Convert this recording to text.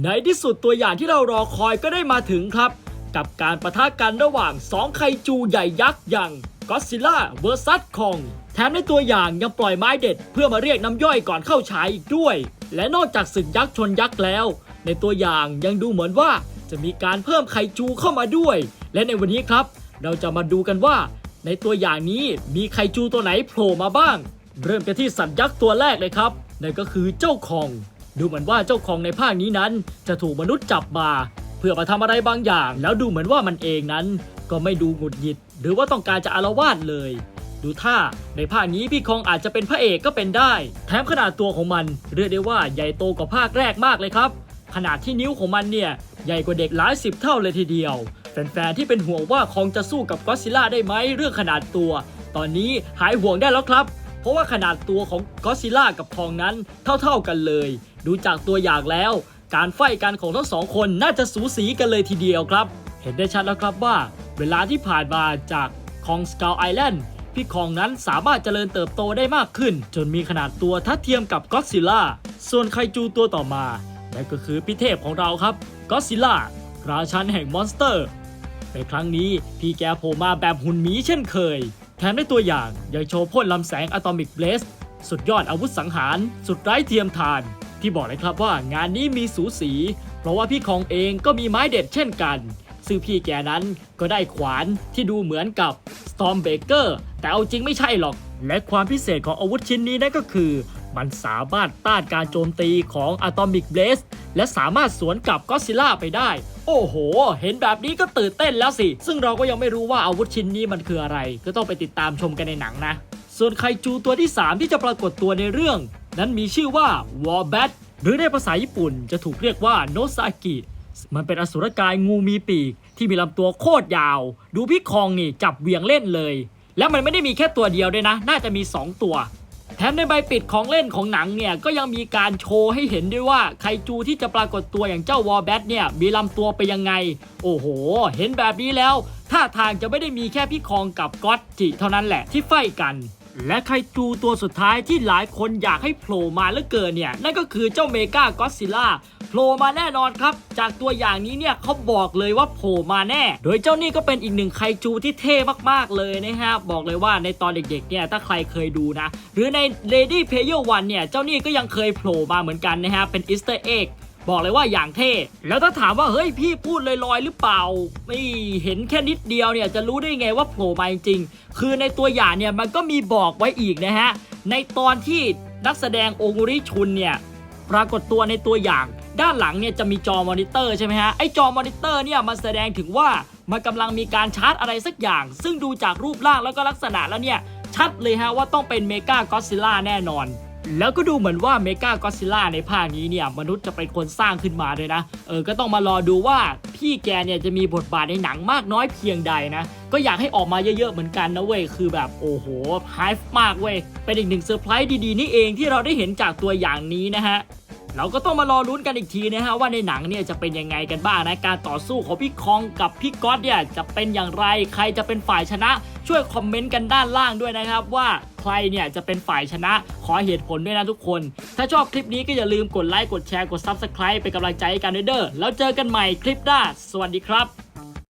ในที่สุดตัวอย่างที่เรารอคอยก็ได้มาถึงครับ กับการประทะกันระหว่าง 2 ไคจูใหญ่ยักษ์อย่างก็ซิล่าเวอร์ซัสคองแถมในตัวอย่างยังปล่อยไม้เด็ดเพื่อมาเรียกน้ำย่อยก่อนเข้าฉายอีกด้วย และนอกจากศึกยักษ์ชนยักษ์แล้ว ในตัวอย่างยังดูเหมือนว่าจะมีการเพิ่มไคจูเข้ามาด้วย และในวันนี้ครับ เราจะมาดูกันว่า ในตัวอย่างนี้มีไคจูตัวไหนโผล่มาบ้าง เริ่มกันที่สัตว์ยักษ์ตัวแรกเลยครับนั่นก็คือเจ้าคอง ดูเหมือนว่าเจ้าคองในภาคนี้นั้นจะถูกมนุษย์จับมา เพื่อมาทำอะไรบางอย่าง แล้วดูเหมือนว่ามันเองนั้น ก็ไม่ดูหงุดหงิด หรือว่าต้องการจะอารวาสเลย ดูท่าในภาคนี้พี่คองอาจจะเป็นพระเอกก็เป็นได้ แถมขนาดตัวของมันเรียกได้ว่าใหญ่โตกว่าภาคแรกมากเลยครับ ขนาดที่นิ้วของมันเนี่ยใหญ่กว่าเด็กหลายสิบเท่าเลยทีเดียวแฟนๆที่เป็นห่วงว่าคองจะสู้กับก็อดซิล่าได้ไหมเรื่องขนาดตัว ตอนนี้หายห่วงได้แล้วครับ เพราะว่าขนาดตัวของก็อดซิลล่ากับคองนั้นเท่าๆกันเลย ดูจากตัวอย่างแล้ว การไฟกันของทั้งสองคนน่าจะสูสีกันเลยทีเดียวครับ เห็นได้ชัดแล้วครับว่า เวลาที่ผ่านมาจากคองสกาวไอแลนด์พี่คองนั้นสามารถเจริญเติบโตได้มากขึ้น จนมีขนาดตัวทัดเทียมกับก็อดซิลล่าส่วนไคจูตัวต่อมานั่นก็คือพี่เทพของเราครับก็ซิล่าราชันแห่งมอนสเตอร์ ในครั้งนี้พี่แกโผล่มาแบบหุ่นหมีเช่นเคย ถมได้ตัวอย่างยังโชว์พ่นลำแสงอะตอมิกเบลสสุดยอดอาวุธสังหาร สุดไร้เทียมทาน ที่บอกเลยครับว่างานนี้มีสูสี เพราะว่าพี่คองเองก็มีไม้เด็ดเช่นกัน ซึ่งพี่แกนั้นก็ได้ขวานที่ดูเหมือนกับ Stormbreaker แต่เอาจริงไม่ใช่หรอก และความพิเศษของอาวุธชิ้นนี้นั่นก็คือ มันสามารถต้านการโจมตีของ Atomic Blaze และสามารถสวนกลับก็ซิล่าไปได้ โอ้โห เห็นแบบนี้ก็ตื่นเต้นแล้วสิ ซึ่งเราก็ยังไม่รู้ว่าอาวุธชิ้นนี้มันคืออะไร ก็ต้องไปติดตามชมกันในหนังนะ ส่วนไคจูตัวที่ 3 ที่จะปรากฏตัวในเรื่อง นั้นมีชื่อว่า Warbat หรือในภาษาญี่ปุ่นจะถูกเรียกว่าโนซากิมันเป็นอสุรกายงูมีปีก ที่มีลำตัวโคตรยาว ดูพี่คองนี่จับเวียงเล่นเลย แล้วมันไม่ได้มีแค่ตัวเดียวด้วยนะ น่าจะมี 2 ตัว ถมในใบปิดของเล่นของหนังเนี่ยก็ยังมีการโชว์ให้เห็นด้วยว่าไคจูที่จะปรากฏตัวอย่างเจ้าวอลแบทเนี่ยมีลำตัวไปยังไง โอ้โห เห็นแบบนี้แล้วท่าทางจะไม่ได้มีแค่พี่คองกับก็อตจิเท่านั้นแหละที่ไฟกันและไคจูตัวสุดท้ายที่หลายคนอยากให้โผล่มาเหลือเกินเนี่ย นั่นก็คือเจ้าเมกาก็ซิล่า โผล่มาแน่นอนครับ จากตัวอย่างนี้เนี่ยเขาบอกเลยว่าโผล่มาแน่ โดยเจ้านี่ก็เป็นอีกหนึ่งไคจูที่เท่มากๆเลยนะฮะบอกเลยว่าในตอนเด็กๆเนี่ยถ้าใครเคยดูนะ หรือใน Lady Player One เนี่ยเจ้านี่ก็ยังเคยโผล่มาเหมือนกันนะฮะเป็นอีสเตอร์เอ็กบอกเลยว่าอย่างเท่ แล้วถ้าถามว่าเฮ้ยพี่พูดลอยๆหรือเปล่า ไม่เห็นแค่นิดเดียวเนี่ยจะรู้ได้ไงว่าโผล่มาจริงๆ คือในตัวอย่างเนี่ยมันก็มีบอกไว้อีกนะฮะ ในตอนที่นักแสดงโอกุริชุนเนี่ยปรากฏตัวในตัวอย่าง ด้านหลังเนี่ยจะมีจอมอนิเตอร์ใช่ไหมฮะไอจอมอนิเตอร์เนี่ยมันแสดงถึงว่ามันกำลังมีการชาร์จอะไรสักอย่าง ซึ่งดูจากรูปร่างแล้วก็ลักษณะแล้วเนี่ยชัดเลยฮะว่าต้องเป็นเมกาก็อดซิล่าแน่นอนแล้วก็ดูเหมือนว่าเมกาก็อดซิลล่าในภาคนี้เนี่ยมนุษย์จะเป็นคนสร้างขึ้นมาเลยนะ เออ ก็ต้องมารอดูว่าพี่แกเนี่ยจะมีบทบาทในหนังมากน้อยเพียงใดนะ ก็อยากให้ออกมาเยอะๆเหมือนกันนะเว้ย คือแบบโอ้โหไฮฟ์มากเว้ย เป็นอีกหนึ่งเซอร์ไพรส์ดีๆ นี่เองที่เราได้เห็นจากตัวอย่างนี้นะฮะ เราก็ต้องมารอลุ้นกันอีกทีนะฮะว่าในหนังเนี่ยจะเป็นยังไงกันบ้างนะการต่อสู้ของพี่คองกับพี่ก๊อตเนี่ยจะเป็นอย่างไรใครจะเป็นฝ่ายชนะ ช่วยคอมเมนต์กันด้านล่างด้วยนะครับว่าใครเนี่ยจะเป็นฝ่ายชนะ ขอเหตุผลด้วยนะทุกคน ถ้าชอบคลิปนี้ก็อย่าลืมกดไลค์กดแชร์กด Subscribe เป็นกำลังใจให้กันด้วยเด้อแล้วเจอกันใหม่คลิปหน้าสวัสดีครับ